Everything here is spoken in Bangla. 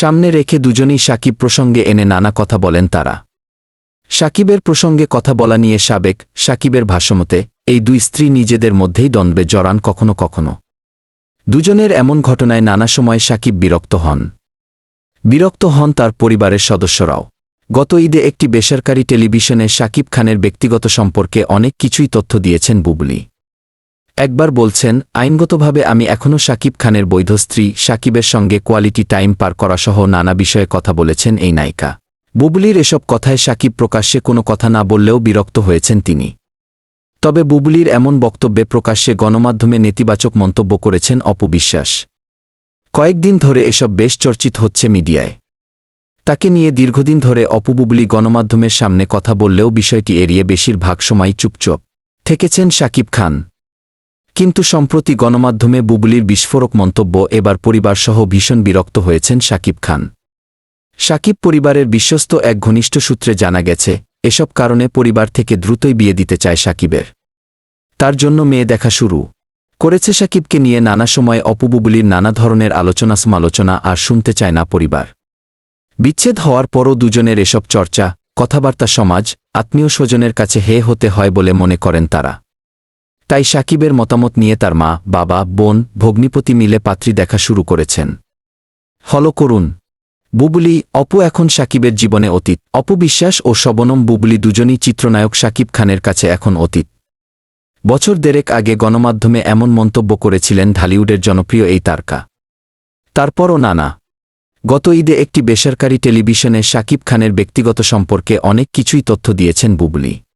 সামনে রেখে দুজনেই সাকিব প্রসঙ্গে এনে নানা কথা বলেন তারা। সাকিবের প্রসঙ্গে কথা বলা নিয়ে সাবেক সাকিবের ভাষ্যমতে, এই দুই স্ত্রী নিজেদের মধ্যেই দ্বন্দ্বে জড়ান কখনো কখনো। দুজনের এমন ঘটনায় নানা সময় সাকিব বিরক্ত হন। বিরক্ত হন তার পরিবারের সদস্যরাও। গত ঈদে একটি বেসরকারি টেলিভিশনে সাকিব খানের ব্যক্তিগত সম্পর্কে অনেক কিছুই তথ্য দিয়েছেন বুবলি। একবার বলছেন, আইনগতভাবে আমি এখনও সাকিব খানের বৈধ স্ত্রী সাকিবের সঙ্গে কোয়ালিটি টাইম পার করাসহ নানা বিষয়ে কথা বলেছেন এই নায়িকা। বুবলির এসব কথায় সাকিব প্রকাশ্যে কোনো কথা না বললেও বিরক্ত হয়েছেন তিনি। তবে বুবলির এমন বক্তব্যে প্রকাশ্যে গণমাধ্যমে নেতিবাচক মন্তব্য করেছেন অপবিশ্বাস কয়েকদিন ধরে এসব বেশ চর্চিত হচ্ছে মিডিয়ায়। তাকে নিয়ে দীর্ঘদিন ধরে অপুবুবলি গণমাধ্যমের সামনে কথা বললেও বিষয়টি এড়িয়ে বেশিরভাগ সময় চুপচুপ। থেকেছেন সাকিব খান। কিন্তু সম্প্রতি গণমাধ্যমে বুবলির বিস্ফোরক মন্তব্য এবার পরিবারসহ ভীষণ বিরক্ত হয়েছেন সাকিব খান। সাকিব পরিবারের বিশ্বস্ত এক ঘনিষ্ঠ সূত্রে জানা গেছে, এসব কারণে পরিবার থেকে দ্রুতই বিয়ে দিতে চায় সাকিবের। তার জন্য মেয়ে দেখা শুরু। করেছে সাকিবকে নিয়ে নানা সময় অপুবুবলির নানা ধরনের আলোচনা সমালোচনা আর শুনতে চায় না পরিবার। বিচ্ছেদ হওয়ার পরও দুজনের এসব চর্চা, কথাবার্তা সমাজ, আত্মীয় স্বজনের কাছে হে হতে হয় বলে মনে করেন তারা। তাই সাকিবের মতামত নিয়ে তার মা, বাবা, বোন, ভগ্নিপতি মিলে পাত্রী দেখা শুরু করেছেন। হল করুন। বুবলি, অপু এখন সাকিবের জীবনে অতীত। অপবিশ্বাস ও শবনম বুবলি দুজনই চিত্রনায়ক সাকিব খানের কাছে এখন অতীত। বছর দেড়েক আগে গণমাধ্যমে এমন মন্তব্য করেছিলেন ঢালিউডের জনপ্রিয় এই তারকা। তারপরও নানা। গত ঈদে একটি বেসরকারি টেলিভিশনে সাকিব খানের ব্যক্তিগত সম্পর্কে অনেক কিছুই তথ্য দিয়েছেন বুবলি।